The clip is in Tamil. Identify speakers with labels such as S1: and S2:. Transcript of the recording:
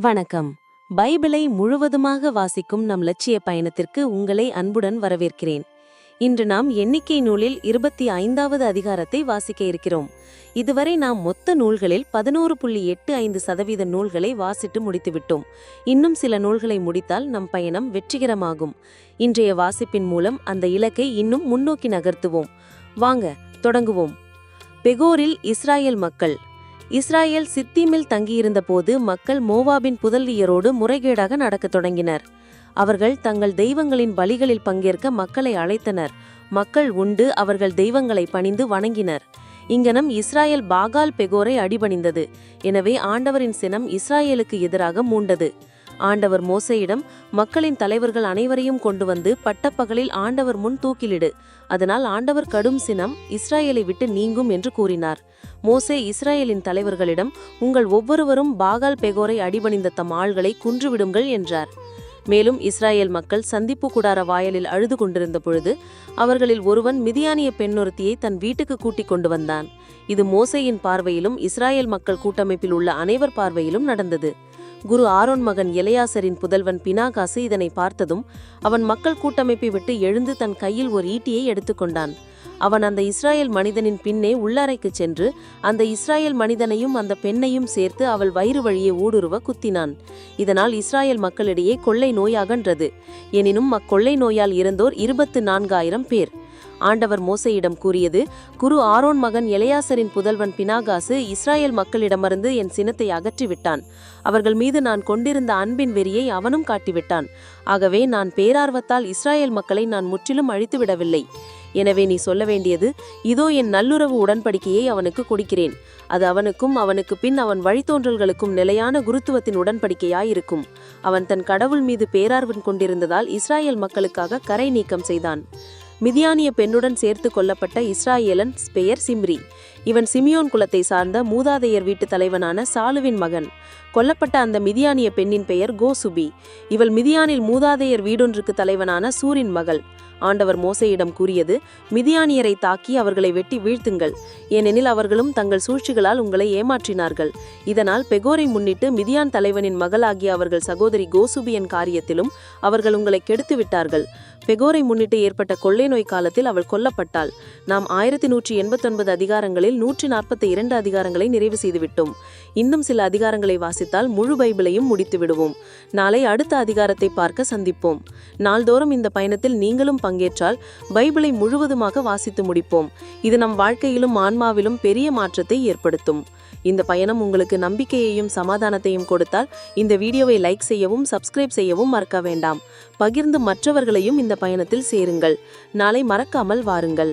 S1: வணக்கம். பைபிளை முழுவதுமாக வாசிக்கும் நம் லட்சிய பயணத்திற்கு உங்களை அன்புடன் வரவேற்கிறேன். இன்று நாம் எண்ணிக்கை நூலில் இருபத்தி ஐந்தாவது அதிகாரத்தை வாசிக்க இருக்கிறோம். இதுவரை நாம் மொத்த நூல்களில் பதினோரு புள்ளி எட்டு ஐந்து சதவீத நூல்களை வாசிட்டு முடித்துவிட்டோம். இன்னும் சில நூல்களை முடித்தால் நம் பயணம் வெற்றிகரமாகும். இன்றைய வாசிப்பின் மூலம் அந்த இலக்கை இன்னும் முன்னோக்கி நகர்த்துவோம். வாங்க தொடங்குவோம். பெகோரில் இஸ்ராயேல் மக்கள் இஸ்ராயேல் சித்தீமில் தங்கியிருந்தபோது மக்கள் மோவாபின் புதல்வியரோடு முறைகேடாக நடக்கத் தொடங்கினர். அவர்கள் தங்கள் தெய்வங்களின் பலிகளில் பங்கேற்க மக்களை அழைத்தனர். மக்கள் உண்டு அவர்கள் தெய்வங்களை பணிந்து வணங்கினர். இங்கனம் இஸ்ராயேல் பாகால் பெகோரை அடிபணிந்தது. எனவே ஆண்டவரின் சினம் இஸ்ராயேலுக்கு எதிராக மூண்டது. ஆண்டவர் மோசையிடம் மக்களின் தலைவர்கள் அனைவரையும் கொண்டு வந்து பட்டப்பகலில் ஆண்டவர் முன் தூக்கிலிடு. அதனால் ஆண்டவர் கடும் சினம் இஸ்ராயேலை விட்டு நீங்கும் என்று கூறினார். மோசே இஸ்ராயேலின் தலைவர்களிடம் உங்கள் ஒவ்வொருவரும் பாகால் பெகோரை அடிபணிந்த தம் ஆள்களை குன்றுவிடுங்கள் என்றார். மேலும் இஸ்ராயேல் மக்கள் சந்திப்பு கூடார வாயலில் அழுது கொண்டிருந்த பொழுது அவர்களில் ஒருவன் மிதியானிய பெண்ணொருத்தியை தன் வீட்டுக்கு கூட்டிக் கொண்டு வந்தான். இது மோசையின் பார்வையிலும் இஸ்ராயேல் மக்கள் கூட்டமைப்பில் உள்ள அனைவர் பார்வையிலும் நடந்தது. குரு ஆரோன் மகன் இளையாசரின் புதல்வன் பினாகாசு இதனை பார்த்ததும் அவன் மக்கள் கூட்டமைப்பை விட்டு எழுந்து தன் கையில் ஒரு ஈட்டியை எடுத்துக்கொண்டான் அவன் அந்த இஸ்ராயல் மனிதனின் பின்னே உள்ளறைக்கு சென்று அந்த இஸ்ராயல் மனிதனையும் அந்த பெண்ணையும் சேர்த்து அவள் வயிறு வழியே ஊடுருவ குத்தினான். இதனால் இஸ்ராயேல் மக்களிடையே கொள்ளை நோய் அகன்றது எனினும் அக்கொள்ளை நோயால் இறந்தோர் இருபத்து நான்காயிரம் பேர். ஆண்டவர் மோசையிடம் கூறியது குரு ஆரோன் மகன் எலையாசரின் புதல்வன் பினாகாசு இஸ்ராயேல் மக்களிடமிருந்து என் சினத்தை அகற்றிவிட்டான். அவர்கள் மீது நான் கொண்டிருந்த அன்பின் வெறியை அவனும் காட்டிவிட்டான். ஆகவே நான் பேரார்வத்தால் இஸ்ராயேல் மக்களை நான் முற்றிலும் அழித்துவிடவில்லை. எனவே நீ சொல்ல வேண்டியது இதோ என் நல்லுறவு உடன்படிக்கையை அவனுக்கு கொடுக்கிறேன். அது அவனுக்கும் அவனுக்கு பின் அவன் வழித்தோன்றல்களுக்கும் நிலையான குருத்துவத்தின் உடன்படிக்கையாயிருக்கும். அவன் தன் கடவுள் மீது பேரார்வன் கொண்டிருந்ததால் இஸ்ராயேல் மக்களுக்காக கரை நீக்கம் செய்தான். மிதியானிய பெண்ணுடன் சேர்த்து கொல்லப்பட்ட இஸ்ராயேலன் பெயர் சிம்ரி. இவன் சிமியோன் குலத்தை சார்ந்த மூதாதையர் வீட்டு தலைவனான சாலுவின் மகன். கொல்லப்பட்ட அந்த மிதியானிய பெண்ணின் பெயர் கோசுபி. இவள் மிதியானில் மூதாதையர் வீடொன்றுக்கு தலைவனான சூரின் மகள். ஆண்டவர் மோசையிடம் கூறியது மிதியானியரை தாக்கி அவர்களை வெட்டி வீழ்த்துங்கள். ஏனெனில் அவர்களும் தங்கள் சூழ்ச்சிகளால் உங்களை ஏமாற்றினார்கள். இதனால் பெகோரை முன்னிட்டு மிதியான் தலைவனின் மகளாகிய அவர்கள் சகோதரி கோசுபியன் காரியத்திலும் அவர்கள் உங்களை கெடுத்து விட்டார்கள் பெகோரை முன்னிட்டு ஏற்பட்ட கொள்ளை நோய் காலத்தில் அவள் கொல்லப்பட்டாள். நாம் ஆயிரத்தி நூற்றி எண்பத்தொன்பது அதிகாரங்களில் நூற்றி நாற்பத்தி இரண்டு அதிகாரங்களை நிறைவு செய்துவிட்டோம். இன்னும் சில அதிகாரங்களை வாசித்தால் முழு பைபிளையும் முடித்து விடுவோம் நாளை அடுத்த அதிகாரத்தை பார்க்க சந்திப்போம். நாள்தோறும் இந்த பயணத்தில் நீங்களும் பங்கேற்றால் பைபிளை முழுவதுமாக வாசித்து முடிப்போம். இது நம் வாழ்க்கையிலும் ஆன்மாவிலும் பெரிய மாற்றத்தை ஏற்படுத்தும். இந்த பயணம் உங்களுக்கு நம்பிக்கையையும் சமாதானத்தையும் கொடுத்தால் இந்த வீடியோவை லைக் செய்யவும் சப்ஸ்கிரைப் செய்யவும் மறக்க வேண்டாம். பகிர்ந்து மற்றவர்களையும் இந்த பயணத்தில் சேருங்கள். நாளை மறக்காமல் வாருங்கள்.